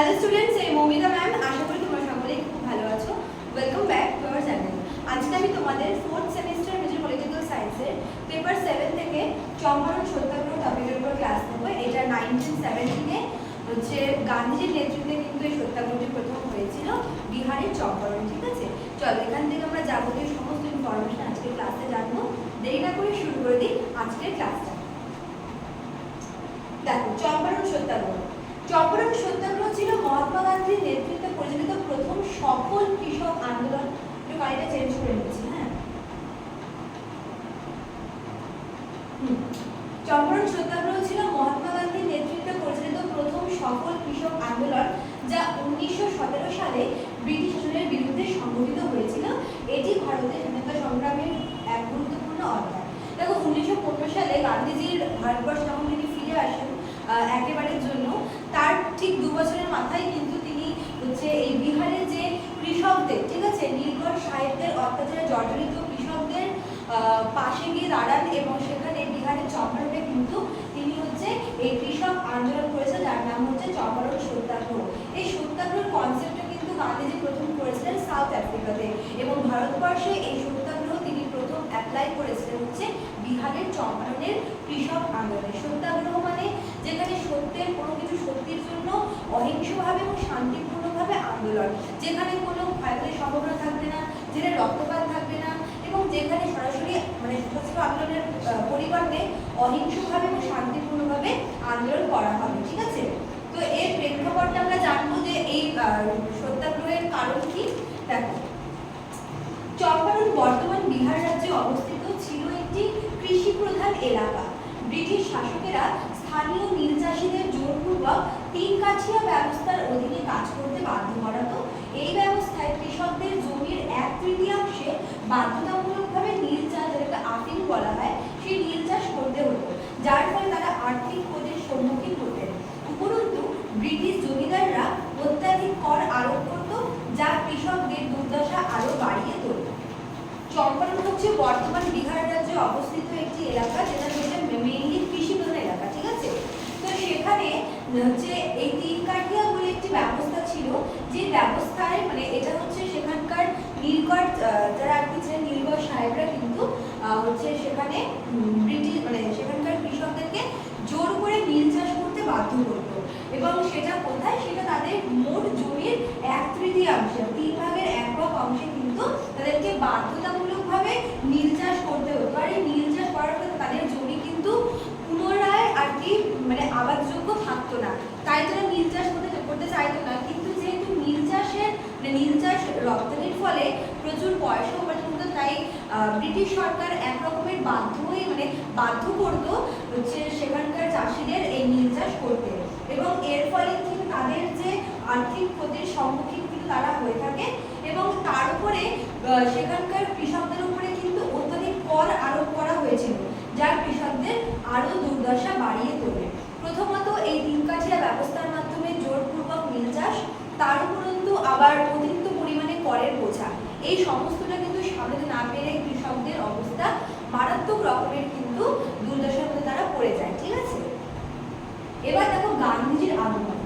Hello students এই Moumita ma'am আশা করি তোমরা সকলেই খুব ভালো আছো। Welcome back to our channel আজকে আমি তোমাদের ফোর্থ সেমিস্টার মেজর পলিটিক্যাল সায়েন্সের পেপার সেভেন থেকে চম্পারণ সত্যাগ্রহ টপিকের উপর ক্লাস নেব। এটা নাইনটিন সেভেন্টিনে হচ্ছে গান্ধীজির নেতৃত্বে কিন্তু এই সত্যাগ্রহটি প্রথম হয়েছিল বিহারের চম্পারণ ঠিক আছে? চল, এখান থেকে আমরা যাবতীয় সমস্ত ইনফরমেশন আজকে ক্লাসে জানব। দেরি না করে শুরু করে দিই আজকের ক্লাসটা দেখো চম্পারণ সত্যাগ্রহ। চম্পারণ সত্যাগ্রহ ছিল, মহাত্মা গান্ধীর নেতৃত্বে পরিচালিত প্রথম সফল কৃষক আন্দোলন একটু গাড়িটা চেঞ্জ করে নিচ্ছি হ্যাঁ। চম্পারণ সত্যাগ্রহ ছিল, মহাত্মা গান্ধীর নেতৃত্বে পরিচালিত প্রথম সফল কৃষক আন্দোলন যা উনিশশো সতেরো সালে ব্রিটিশ শাসনের বিরুদ্ধে সংগঠিত হয়েছিল, এটি ভারতের স্বাধীনতা সংগ্রামের এক গুরুত্বপূর্ণ অধ্যায়। দেখো, উনিশশো পনেরো সালে গান্ধীজির ভারতবর্ষ যখন তিনি ফিরে আসেন একেবারের জন্য। ঠিক দু বছরের মাথায় কিন্তু তিনি হচ্ছে এই বিহারের যে কৃষকদের, ঠিক আছে নীলকর সাহেবদের অত্যাচারে জর্জরিত কৃষকদের পাশে গিয়ে দাঁড়ান এবং সেখানে বিহারের চম্পারণে কিন্তু তিনি হচ্ছে এই কৃষক আন্দোলন করেছেন, যার নাম হচ্ছে চম্পারণ সত্যাগ্রহ। এই সত্যাগ্রহের কনসেপ্টটা কিন্তু গান্ধীজি প্রথম করেছিলেন সাউথ আফ্রিকাতে এবং ভারতবর্ষে এই সত্যাগ্রহ তিনি প্রথম অ্যাপ্লাই করেছিলেন হচ্ছে বিহারের চম্পারণের কৃষক আন্দোলনে। সত্যাগ্রহ মানে যেখানে সত্যের কোনো কিছু সত্যির জন্য অহিংসভাবে এবং শান্তিপূর্ণভাবে আন্দোলন, যেখানে কোনো ক্ষয়ক্ষতির সম্ভাবনা থাকবে না, যেখানে রক্তপাত থাকবে না এবং যেখানে সরাসরি মানে সশস্ত্র আন্দোলনের পরিবর্তে অহিংসভাবে এবং শান্তিপূর্ণভাবে আন্দোলন করা হবে, ঠিক আছে? তো এর প্রেক্ষাপটটা আমরা জানব যে এই সত্যাগ্রহের কারণ কি? দেখো, চম্পারণ বর্তমান বিহার রাজ্যে অবস্থিত ছিল একটি কৃষি প্রধান এলাকা। ব্রিটিশ শাসকেরা স্থানীয় নীল চাষিদের জোরপূর্বক তিন কাছিয়া ব্যবস্থার অধীনে কাজ করতে বাধ্য করাতো এই ব্যবস্থায় কৃষকদের জমির এক তৃতীয়াংশে বাধ্যতামূলকভাবে নীল চাষ যেটাকে আফিং বলা হয়, সেই নীল চাষ করতে হতো। যার ফলে তারা আর্থিক ক্ষতির সম্মুখীন হতেন। উপরন্তু, ব্রিটিশ জমিদাররা অত্যাধিক কর আরোপ করত, যা কৃষকদের দুর্দশা আরও বাড়িয়ে তুলত। চম্পারণ হচ্ছে বর্তমান বিহার রাজ্যে অবস্থিত একটি এলাকা যেটা হচ্ছে মেইনলি কৃষি প্রধান এলাকা ঠিক আছে তো সেখানে হচ্ছে এই তিন কাঠিয়া বলে একটি ব্যবস্থা ছিল যে ব্যবস্থায় মানে এটা হচ্ছে সেখানকার আহ, যারা আর কি ছিলেন নীলকর সাহেবরা কিন্তু হচ্ছে সেখানে ব্রিটিশ মানে সেখানকার কৃষকদেরকে জোর করে নীল চাষ করতে বাধ্য করতো। এবং সেটা কোথায়? সেটা তাদের মোট জমির এক তৃতীয়াংশে তিন ভাগের এক ভাগ অংশে কিন্তু তাদেরকে বাধ্যতামূলকভাবে নীল চাষ করতে হতো। আর এই নীল চাষ করার ফলে তাদের জমি কিন্তু পুনরায় আর কি মানে আবাদযোগ্য থাকতো না তাই তারা নীল চাষ করতে করতে চাইতো না কিন্তু যেহেতু নীল চাষের মানে নীল চাষ রপ্তানির ফলে পয়সা উপার্জন হতো তাই ব্রিটিশ সরকার এক রকমের বাধ্য হয়ে মানে বাধ্য করতো হচ্ছে সেখানকার চাষিদের এই নীল চাষ করতে। এবং এর ফলে কিন্তু তাদের যে আর্থিক ক্ষতির সম্মুখীন কিন্তু তারা হয়ে থাকে এবং তার উপরে সেখানকার কৃষকদের উপরে কিন্তু অত্যাধিক কর আরোপ করা হয়েছিল, যা কৃষকদের আরও দুর্দশা বাড়িয়ে তোলে। প্রথমত এই তিন কাঠিয়া ব্যবস্থার মাধ্যমে জোরপূর্বক নীল চাষ তার উপরন্তু আবার অতিরিক্ত পরিমাণে করের বোঝা এই সমস্তটা কিন্তু সামলাতে না পেরে কৃষকদের অবস্থা মারাত্মক রকমের কিন্তু দুর্দশার মধ্যে তারা পড়ে যায়, ঠিক আছে? এবার দেখো গান্ধীজির আগমন।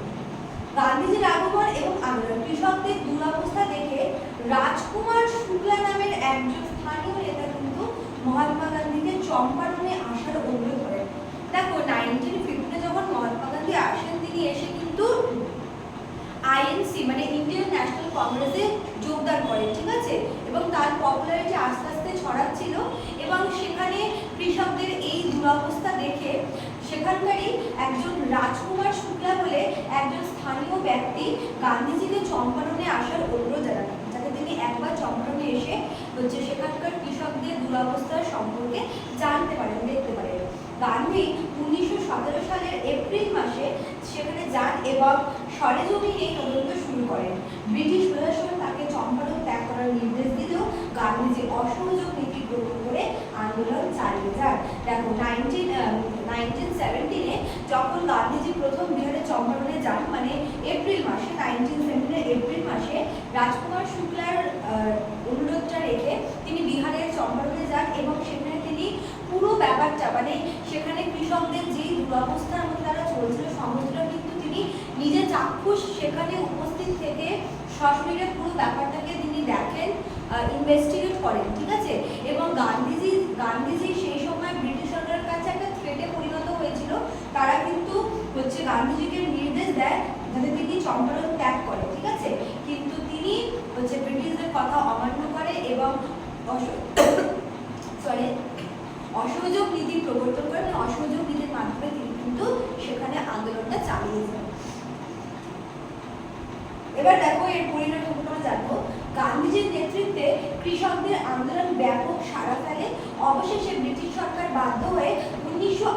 গান্ধীজির আগমন এবং আন্দোলন। কৃষকদের দুরবস্থা দেখে রাজকুমার শুক্লা নামের একজন স্থানীয় নেতা কিন্তু মহাত্মা গান্ধীকে চম্পারণে আসার অনুরোধ করেন। দেখো নাইনটিন ফিফটিনে যখন মহাত্মা গান্ধী আসেন তিনি এসে কিন্তু আইএনসি মানে ইন্ডিয়ান ন্যাশনাল কংগ্রেসে যোগদান করেন, ঠিক আছে? এবং তার পপুলারিটি আস্তে আস্তে ছড়াচ্ছিল এবং সেখানে কৃষকদের এই দুরবস্থা দেখে সেখানকারই একজন রাজকুমার শুক্লা বলে একজন স্থানীয় ব্যক্তি গান্ধীজিকে চম্পারণে আসার অনুরোধ জানান যাতে তিনি একবার চম্পারণে এসে হচ্ছে সেখানকার কৃষকদের দুরবস্থার সম্পর্কে জানতে পারেন, দেখতে পারেন। গান্ধী উনিশশো সতেরো সালের এপ্রিল মাসে সেখানে যান এবং সরেজমিনে তদন্ত শুরু করেন। ব্রিটিশ প্রশাসন তাকে চম্পারণ ত্যাগ করার নির্দেশ দিলেও গান্ধীজি অসহযোগ নীতি গ্রহণ করে আন্দোলন চালিয়ে যান। দেখো নাইনটিন নাইনটিন সেভেন্টিনে যখন গান্ধীজি প্রথম বিহারে চম্পারণে যান মানে এপ্রিল মাসে নাইনটিন সেভেন্টিনের এপ্রিল মাসে, রাজকুমার শুক্লার অনুরোধটা রেখে তিনি বিহারের চম্পারণে যান এবং সেখানে তিনি পুরো ব্যাপারটা মানে সেখানে কৃষকদের যেই দুরবস্থার মধ্যে তারা চলছিল নিজের চাক্ষুষ সেখানে উপস্থিত থেকে সশরীরে পুরো ব্যাপারটাকে তিনি দেখেন ইনভেস্টিগেট করেন, ঠিক আছে? এবং গান্ধীজি গান্ধীজি সেই সময় ব্রিটিশ সরকারের কাছে একটা থ্রেটে পরিণত হয়েছিল। তারা কিন্তু হচ্ছে গান্ধীজিকে নির্দেশ দেয় যাতে তিনি চম্পারণ ত্যাগ করে ঠিক আছে? কিন্তু তিনি হচ্ছে ব্রিটিশদের কথা অমান্য করে এবং সরি অসহযোগ নীতি প্রবর্তন করেন। অসহযোগ নীতির মাধ্যমে তিনি কিন্তু সেখানে আন্দোলনটা চালিয়ে যান। এবার দেখো, এর সম্পর্কে আমরা জানব, গান্ধীজির নেতৃত্বে কৃষকদের আন্দোলন ব্যাপক সাড়া ফেলে। অবশেষে ব্রিটিশ সরকার বাধ্য হয়ে উনিশশো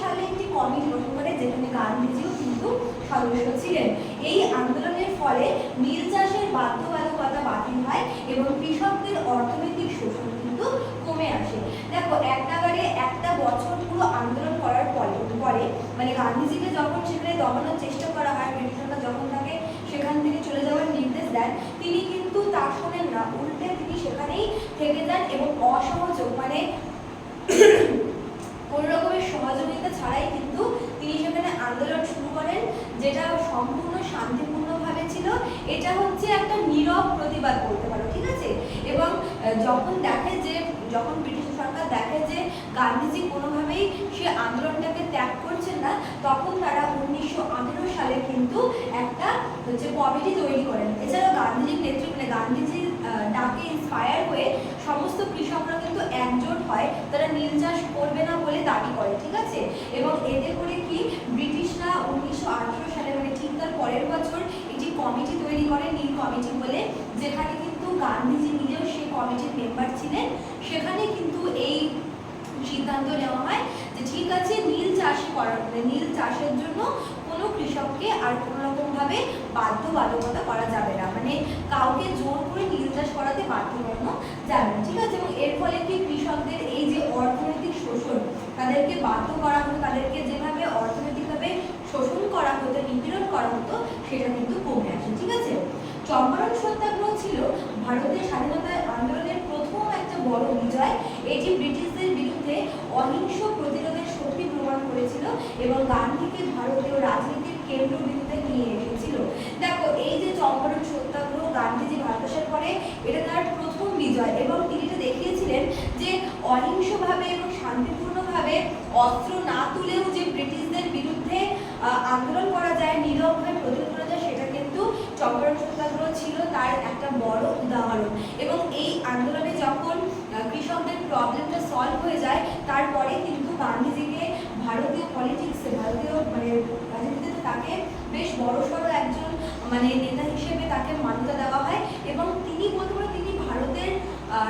সালে একটি কমিটি গঠন করে, যেখানে গান্ধীজিও কিন্তু সদস্য ছিলেন। এই আন্দোলনের ফলে নীল চাষের বাধ্যবাধকতা বাতিল হয় এবং কৃষকদের অর্থনৈতিক শোষণ কিন্তু কমে আসে। দেখো এক নাগারে একটা বছর পুরো আন্দোলন করার পরে পরে মানে গান্ধীজিকে যখন সেখানে দমানোর চেষ্টা করা হয় ব্রিটিশরা যখন তাকে সেখান থেকে চলে যাওয়ার নির্দেশ দেন। তিনি কিন্তু তা শোনেন না। উল্টে তিনি সেখানেই থেকে যান এবং অসহযোগ মানে কোনো রকমের সহযোগিতা ছাড়াই কিন্তু তিনি সেখানে আন্দোলন শুরু করেন, যেটা সম্পূর্ণ শান্তিপূর্ণভাবে ছিল। এটা হচ্ছে একটা নীরব প্রতিবাদ করতে পারো, ঠিক আছে? এবং যখন দেখে যে, যখন ব্রিটিশ সরকার দেখে যে গান্ধীজি কোনোভাবেই সে আন্দোলনটাকে ত্যাগ করছেন না, তখন তারা উনিশশো সালে কিন্তু একটা হচ্ছে কমিটি তৈরি করেন। এছাড়াও গান্ধীজির নেতৃত্বে মানে গান্ধীজির ডাকে ইন্সপায়ার হয়ে সমস্ত কৃষকরা কিন্তু একজোট হয়, তারা নীল চাষ করবে না বলে দাবি করে, ঠিক আছে? এবং এতে করে কি ব্রিটিশরা উনিশশো আঠেরো সালে মানে ঠিক তার পরের বছর একটি কমিটি তৈরি করে, নীল কমিটি বলে, যেখানে কিন্তু গান্ধীজি নিজেও সেই কমিটির মেম্বার ছিলেন। সেখানে কিন্তু এই সিদ্ধান্ত নেওয়া হয় যে ঠিক আছে, নীল চাষ করার মানে নীল চাষের জন্য কোনো কৃষককে আর কোনো রকম ভাবে বাধ্যবাধকতা করা যাবে না। মানে কাউকে জোর করে নীল চাষ করাতে বাধ্য করানো যাবে ঠিক আছে? এবং এর ফলে কি কৃষকদের এই যে অর্থনৈতিক শোষণ, তাদেরকে বাধ্য করা হতো, তাদেরকে যেভাবে অর্থনৈতিকভাবে শোষণ করা হতো, নিপীড়ন করা হতো, সেটা কিন্তু কমে আসে। ঠিক আছে? চম্পারণ সত্যাগ্রহ ছিল ভারতের স্বাধীনতা আন্দোলনের প্রথম একটা বড় বিজয়। এটি ব্রিটিশদের বিরুদ্ধে অহিংস প্রতিরোধের শক্তি প্রমাণ করেছিল এবং গান্ধীকে ভারতীয় রাজনীতির কেন্দ্রবিন্দুতে নিয়ে এসেছিল। দেখো, এই যে চম্পারণ সত্যাগ্রহ গান্ধীজি ভারত আসার পরে, এটা তার প্রথম বিজয় এবং তিনি এটা দেখিয়েছিলেন যে অহিংসভাবে এবং শান্তিপূর্ণভাবে অস্ত্র না তুলেও যে ব্রিটিশদের বিরুদ্ধে আন্দোলন করা যায়, নীরবভাবে প্রতিরোধ করা যায়, সেটা কিন্তু চম্পারণ সত্যাগ্রহ ছিল তার একটা বড় উদাহরণ। এবং এই আন্দোলনে যখন কৃষকদের প্রবলেমটা সলভ হয়ে যায়, তারপরে কিন্তু গান্ধীজিকে ভারতীয় পলিটিক্সে ভারতীয় মানে রাজনীতিতে তাকে বেশ বড়সড় একজন মানে নেতা হিসেবে তাকে মান্যতা দেওয়া হয় এবং তিনি বলতে পারেন তিনি ভারতের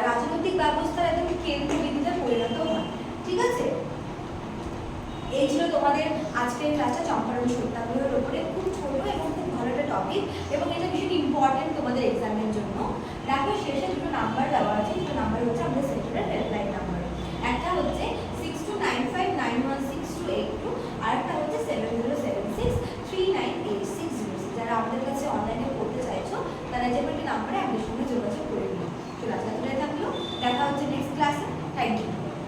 রাজনৈতিক ব্যবস্থার একদম কেন্দ্রবিন্দুতে পরিণত হন। ঠিক আছে? এই ছিল তোমাদের আজকের ক্লাসটা চম্পারণ সত্যাগ্রহের ওপরে খুব ছোট এবং খুব ভালো একটা টপিক এবং এটা ভীষণ ইম্পর্টেন্ট তোমাদের এক্সামের জন্য। দেখো, শেষে দুটো নাম্বার দেওয়া